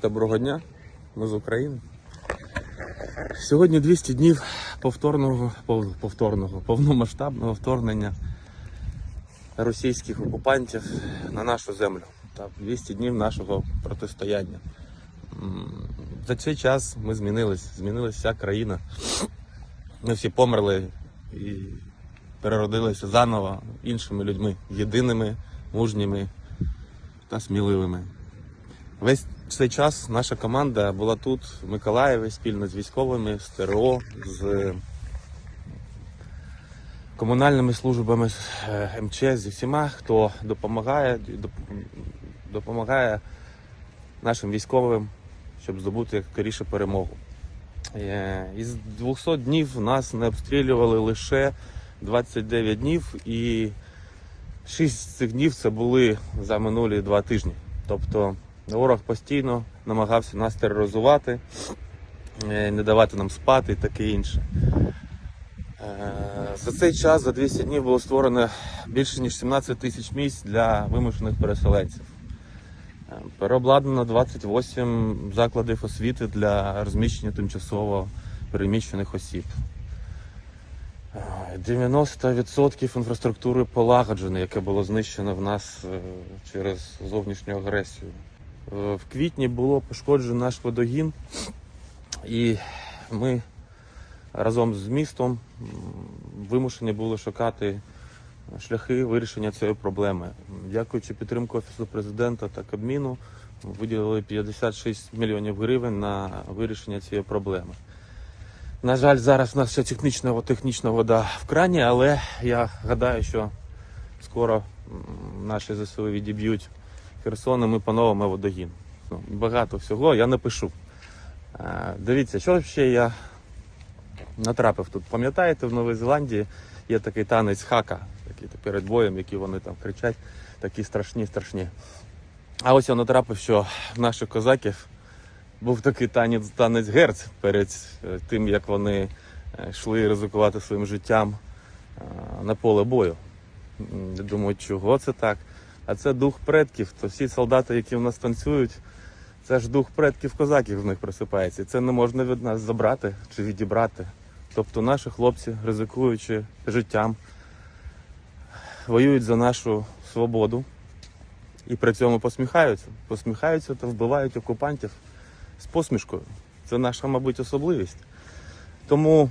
Доброго дня, ми з України. Сьогодні 200 днів повторного, пов- повторного, повномасштабного вторгнення російських окупантів на нашу землю. Так, 200 днів нашого протистояння. За цей час ми змінились, змінилася вся країна. Ми всі померли і переродилися заново іншими людьми, єдиними, мужніми та сміливими. Весь цей час наша команда була тут, в Миколаєві, спільно з військовими, з ТРО, з комунальними службами з, е, МЧС, зі всіма, хто допомагає, допомагає нашим військовим, щоб здобути скоріше перемогу. Е, Із 200 днів нас не обстрілювали лише 29 днів, і 6 з цих днів це були за минулі два тижні. Тобто ворог постійно намагався нас тероризувати, е, не давати нам спати і таке інше. Е, За цей час, за 200 днів, було створено більше ніж 17 тисяч місць для вимушених переселенців. Е, Переобладнано 28 закладів освіти для розміщення тимчасово переміщених осіб. Е, 90% інфраструктури полагоджено, яке було знищено в нас через зовнішню агресію. Е, В квітні було пошкоджено наш водогін, і ми разом з містом вимушені були шукати шляхи вирішення цієї проблеми. Дякуючи підтримку Офісу президента та Кабміну, виділили 56 мільйонів гривень на вирішення цієї проблеми. На жаль, зараз у нас ще технічна, технічна вода в крані, але я гадаю, що скоро наші ЗСУ відіб'ють Херсон, і ми поновимо водогін. Ну, Багато всього я напишу. Е, Дивіться, що ще я натрапив тут. Пам'ятаєте, в Новій Зеландії є такий танець хака, такий перед боєм, які вони там кричать, такі страшні, страшні. А ось я натрапив, що в наших козаків був такий танець, танець герц перед е, тим, як вони е, йшли ризикувати своїм життям на поле бою. Думаю, чого це так? А це дух предків. То всі солдати, які в нас танцюють, це ж дух предків козаків в них просипається. Це не можна від нас забрати чи відібрати. Тобто наші хлопці, ризикуючи життям, воюють за нашу свободу і при цьому посміхаються. Посміхаються та вбивають окупантів з посмішкою. Це наша, мабуть, особливість. Тому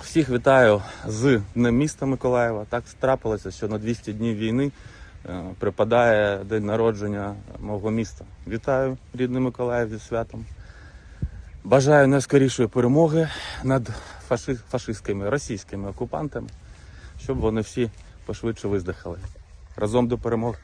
всіх вітаю з Днем міста Миколаєва. Так трапилося, що на 200 днів війни припадає день народження мого міста. Вітаю, рідний Миколаїв зі святом. Бажаю найскорішої перемоги над фаши... фашистськими російськими окупантами, щоб вони всі пошвидше виздихали. Разом до перемоги.